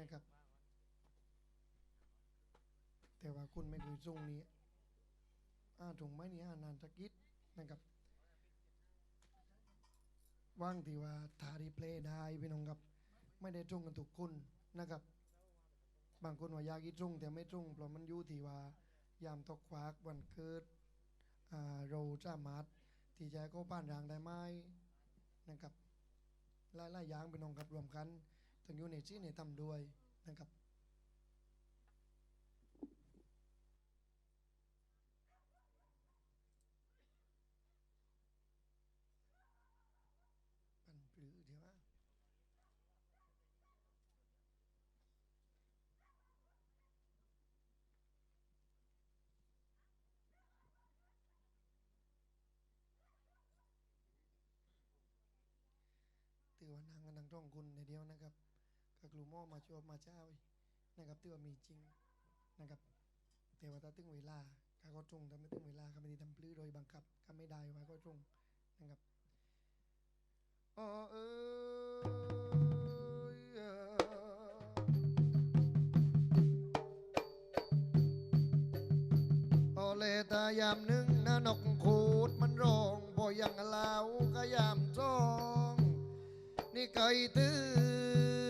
นะครับ แต่ว่าคุณไม่เคยส่งนี้อาตรงไหมนี่อานานตะกิดนะครับว่างที่ว่าทารีเพลย์ได้พี่น้องครับ ไม่ได้ตรงกันทุกคนนะครับ บางคนว่ายากอีตรงแต่ไม่ตรงเพราะมันอยู่ที่ว่ายามตกควักวันเกิดอ่าเราสามารถที่ใจะเข้าบ้านรางได้ไหมนะครับหลายๆอย่างพี่น้องครับรวมกัน ต้งอยู่ในที่ในทำด้วยนะครับปันปลือเดี๋ยวว่าตือว่านางกับนางต้องคุณในเดียวนะครับ กับกลุ่มหม้อมาชวบมาเช้าอีกนะครับตือว่ามีจริงนะครับแต่ว่าถ้าถึงเวลาก็ก็ตรงแต่ไม่ถึงเวลาก็ไม่ได้ทำปลื้อโดยบังคับก็ไม่ได้ว่าก็ตรงนะครับอ๋อเอ้ยเอ่อเลตายามหนึ่งนะนกคูดมันร้องพอยังลาวก็ยามจ้อง นี่เคยเตื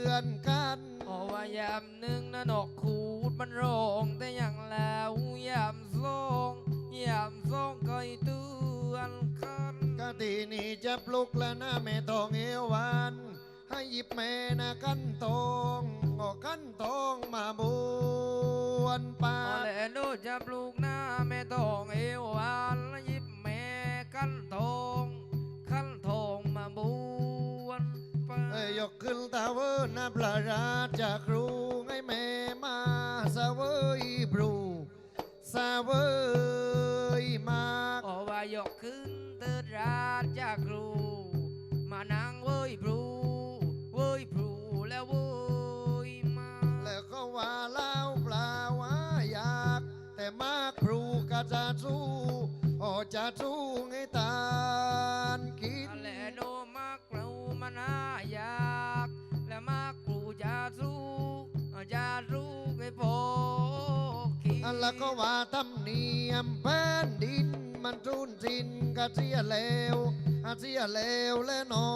อนกันเพราะว่ายามหนึ่งนะนกคูดมันร้องแต่อย่างแล้วยามสองยามสองก็ยเตือนกันกะทีนี่จะปลุกแล้วนะแม่ทองเอววันให้หยิบแม่นะกันตองออกกันตองมาบวนปาพอแลโนจะปลูกหน้าแม่ทองเอวหวานและหยิบแม่กันทอง ขึ้นตาเวอร์นาพระราชาครูให้แม่มาสาเวยบรูสาเวยมากโอวายกขึ้นเติดราชจากครู มานั่งเว้ยพรูเวยพรูแล้วเว้ยมา แล้วก็ว่าเล่าปลาว่าอยาก แต่มากครูก็จะสู้โอจะสู้ แล้วก็ว่าทำเนียมแผ่นดินมันทุนสินก็เสียแล้วอาเสียแล้วและน้อ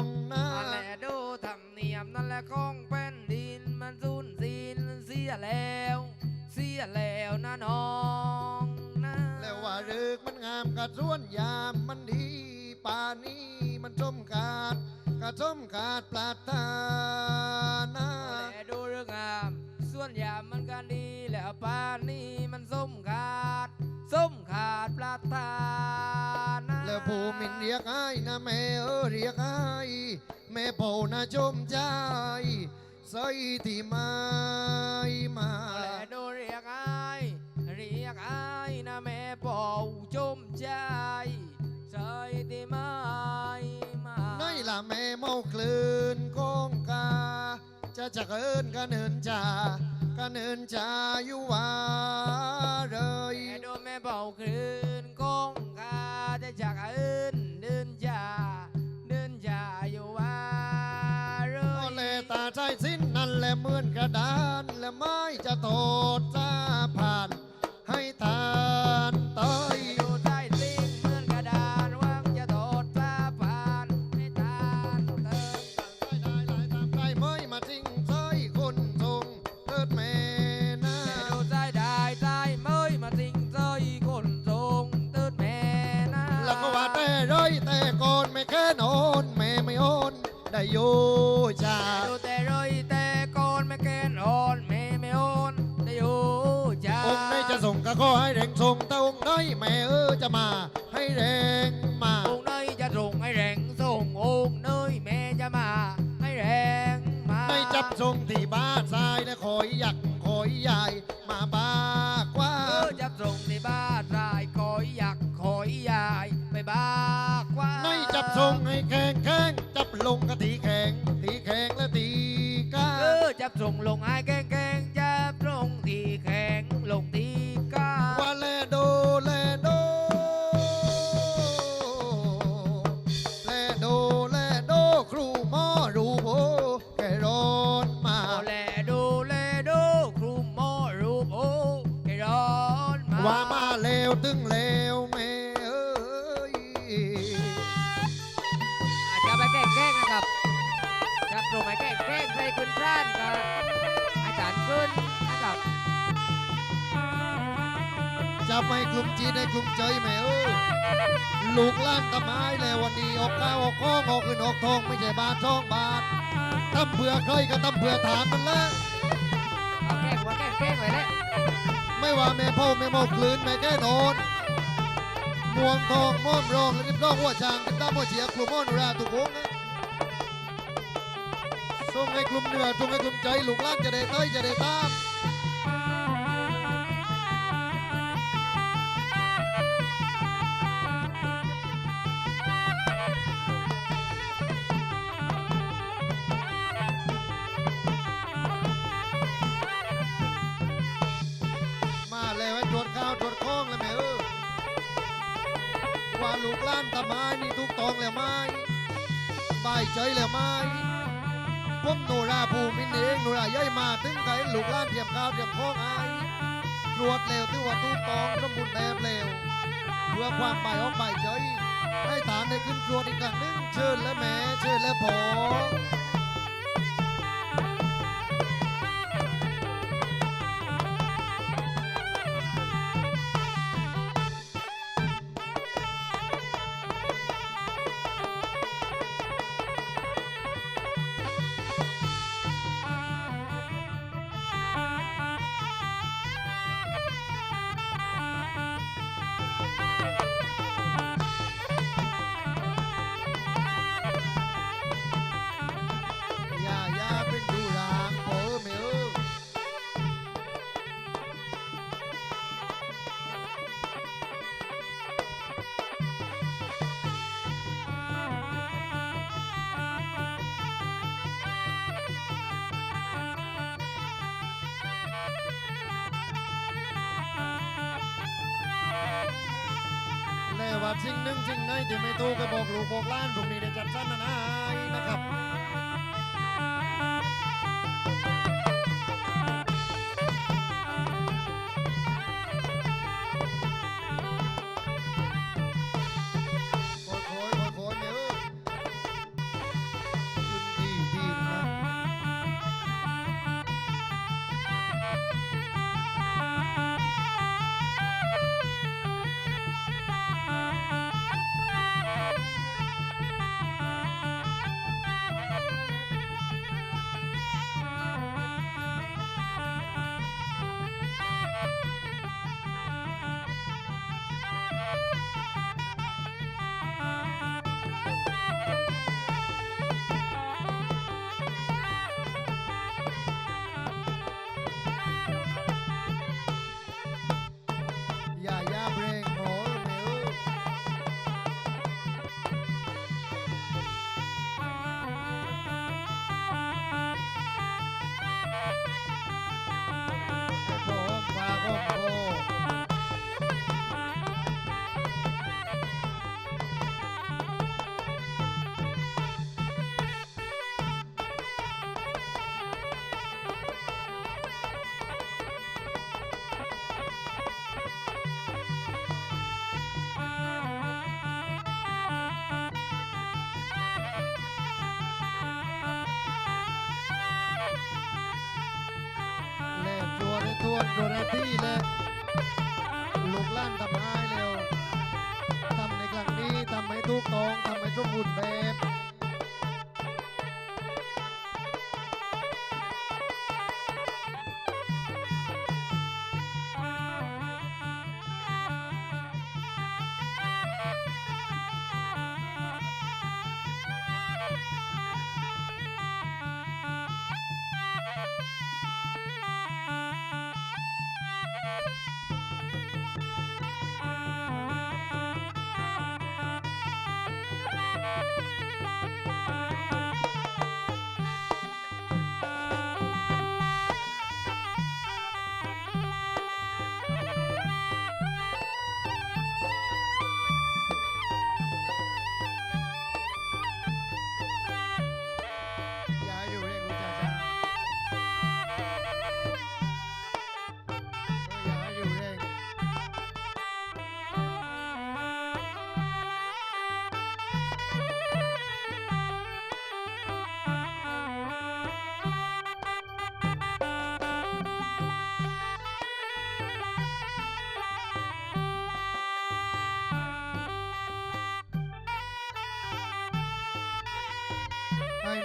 งนะอันแหละดูทำเนียมนั่นแหละของแผ่นดินมันสูญสิ้นเสียแล้วเสียแล้วนะน้องนะแล้วว่าเรึกมันงามกระส่วนยามมันดีป่านี้มันชมกาดกระชมกาดปรารถนาอันแหละดูเรื่องงาม ส่วนยามมันกันดีแล้วป่านนี้มันส้มขาด ส้มขาดปรารถนาแล้วผู้มินเรียกไอ้นะแม่เออเรียกไอ้แม่โพนะชมใจใส่ที่ไม้มาเอาแหละดูเรียกไอ้ายเรียกไอ้ายนะแม่เป่าจมใจใจที่ไม่มาในละแม่เมาคลื่นกองกาจะจะเอินกันเนินจ่า กันเนินจ่าอยู่ว่าเลยแม่ดูแม่เป่าคลื่นกงกาจะจากเอินเดินจ่าเดินจ่าอยู่ว่าเรโอยเลยตาใจสิ้นนั่นแหละเหมือนกระดานและไม้จะโทษจะผ่านให้ทานเตย ไม่จับ ถึงแล้วแม่เอ้ยอาจจะไปแกล้งแกล้งนะครับครับตรไปแกล้งแกล้งใส่คุณท่านกับอาจารย์คุณนะครับจะไปกลุ่มจีนให้กลุ่มเจยแม่เอ้ยลูกล้านตะไม้แล้ววันนี้ออกข้าวออกข้องออกขึ้นออกทองไม่ใช่บาททองบาทตั้มเผื่อใครก็ตั้มเผื่อฐานมันละเอาแกล้วแกล้งแกล้งไว้แล้ว ไม่ว่าแม่พ่อแม่โมกคลืนแม่แก้โนนม่วงทองม่อมรองและริบรองหัวช้างกันตามหัวเฉียกลุ่มม่อนราตุกวงส่งให้กลุ่มเหนือส่งให้กลุ่มใจลูกล้านจะได้ต้ยจะได้ตาม ว่าลูกล้านตาไม้นี่ทุกตองแล้วไหมบายใจแล้วไหมผมโนราภูมินเองโนราย่อยมาถึงไกลูกล้านเทียมข้าวเทียมข้องไอ้ตรวจเร็วถือว่าทุกตองสมบูรณ์แบบเร็วเพื่อความบายออกบายใจให้ฐานได้ขึ้นตรวจอีกครั้งหนึ่งเชิญและแม่เชิญและพอ วว่าสิ่งหนึ่งสิ่งไหนที่ไม่ถูกก็บอกลูกบอกล้านพรุ่งนี้ได้จัดสรรนะนายนะครับ วในตัวตัวในที่เลยลูกล่านทำให้เร็วทำในครั้งนี้ทำให้ทุกตองทำให้ทุกหุ่นแบบ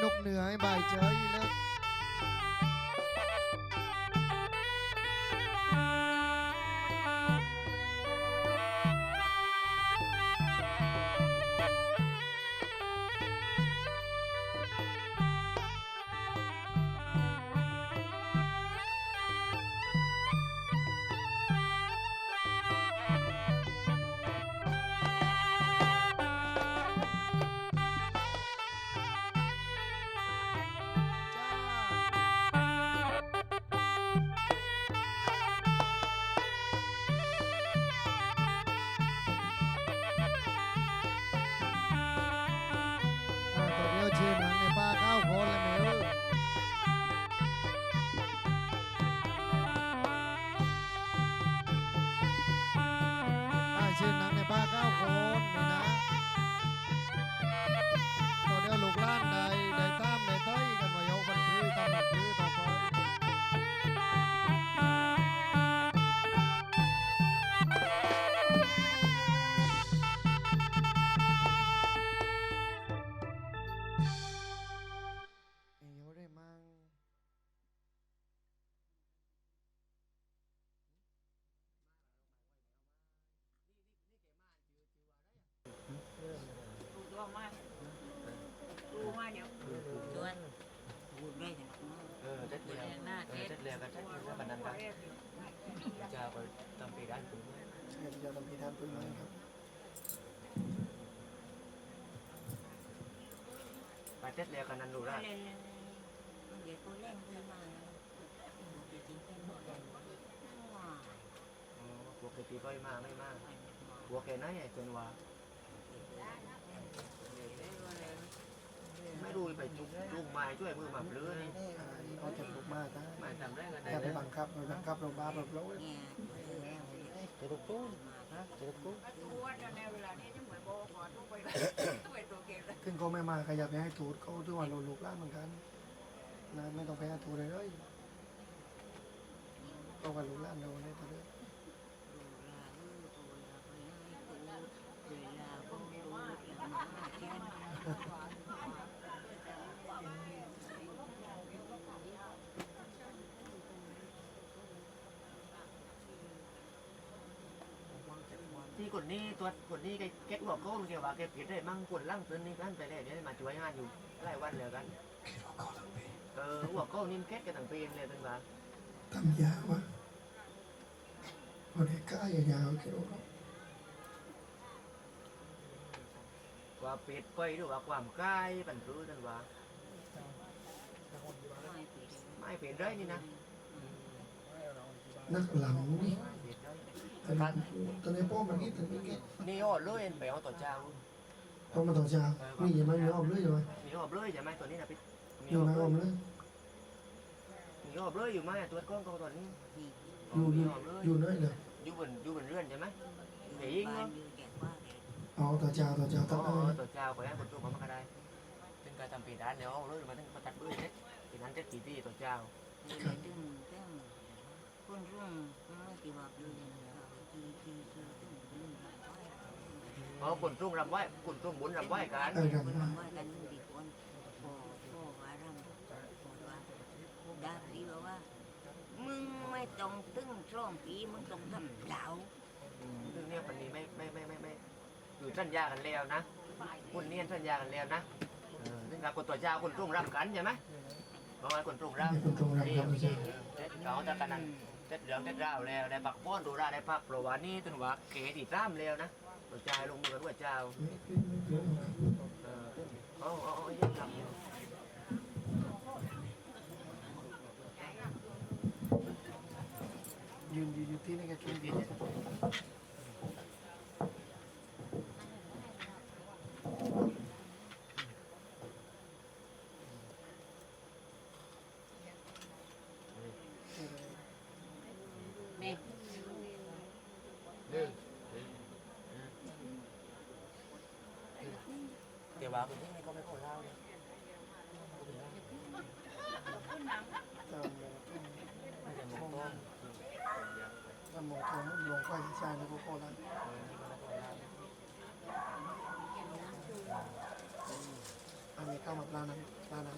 นกเหนือยบ่ายเจออีเลิก 呃เออเด็ดเดียวเออเด็ดเดียวกันเด็ดเดียวกันนั่นกันจะไปทำปีด้านคุณเดี๋ยวจะทำพิธีปืนเลยครับไปเด็ดเดียวกันนั่นดูได้เด็กตัวเล่นขึ้นมาจริงๆเป็นหมดเลยว้าพวกปีก็มาไม่มากพวกแค่นั้นจนว่า ดูไปจุกจุกไม้ช่วยมือหมับเรือนี่อ่านี่เขาจะลุกมากนะไม่ทำได้กันอย่าไปบังคับไปบังคับเราบ้าเราเนี่ยจะลุกตู้จะลุกตู้ขึ้นก็ไม่มาขยับไปให้ถูดเขาด้วยว่าเราลุกล่าเหมือนกันนะไม่ต้องไปให้ถูดเลยเลยก็ว่าลุกล่าเราเนี่ยตัวเดียวที่คน นี้ตัวคนนี้แกหัวโก้มันเกี่ยวกับแกผิดได้มั่งคนล่างตื่นนี่กันไปเลยเดี๋ยวมาช่วยงานอยู่หลายวันเลยกันเออหัวก้นี่แก๊กันทั้งปีเลยตั้งแต่ทำยาวะวันนี้ก้ายาวๆคิดว่าว่าเป็ดไปหรือว่าความใกล้ปันพื้นนั่นว่าไม่เป็ดได้นี่นะนักหลังนี่ เป็ดได้ตอนนี้ตอนนี้พ่อมันนี่ตอนนี้แกนี่ออดเลยไปเอาตัวเจ้าพ่อมาต่อเช้านี่ยังไม่ยอมเลยใช่ไหมมีออบเลยใช่ไหมตัวนี้นะพี่มีอยู่ออไม่บยอมเลยมีออบเลยอยู่ไหมตัวก้อนของตัวนี้อยู่อมียู่ออบเลยอยู่น้อยเลยอยู่บนอยู่บนเรือนใช่ไหมเดี๋ยวยิงเนาะอ๋อต่อเช้าต่อเช้าอ๋ตัดอได้ตัวเจ้าไปให้คนตัวมันก็ได้ซึ่งการทำปีด้านเดี๋ยวเอาเลยมาตั้งมาตัดเบื้องเน็ตปีนั้นเจ็ดปีที่ตัวเจ้า คนรุ่งไม่กี่วันอยู่ในที่ ที่ที่ตึ้งตึ้งอ๋อคนรุ่งรำไหว้คนรุ่งบุญรำไหว้กันเออครับคนว่ากันดีคนพอพอว่ารำพอว่าดาดีบอกว่า มึงไม่ต้องตึ้งช่องปีมึงต้องทำเหลาซึ่งเนี่ยปันนี้ไม่ไม่ไม่ไม่ไม่อยู่สัญญากันแล้วนะคุณเนี่ยสัญญากันแล้วนะเออซึ่งการคนตัวเจ้าคนรุ่งรำกันใช่ไหมเพราะว่าคนรุ่งรำนี่เป็นตรงรับครับต่อเช้าเด็ดเราจะกันนั้น เด็ดเหลืองเด็ดราวแล้วได้ปักป้อนดูราได้พักเพราะว่านี่จนว่าเก๋ตีตามแล้วนะตัวเจ้าลงมือกันด้วยเจ้าเออเอาเอาเอายังทำอยู่ยืนยืนอยู่ที่นี่ก็กินดีเนี่ย วะคุณพี่ไม่ก็ไม่คนเล่าเนี่ยตามหมอไม่ใช่หมกต้มตามหมอทองหลวงก้อยใช่แล้วก็โคราชเออนี่ก็ไม่คนเล่าอันนี้ข้าวมาปลานั้นปลานั้น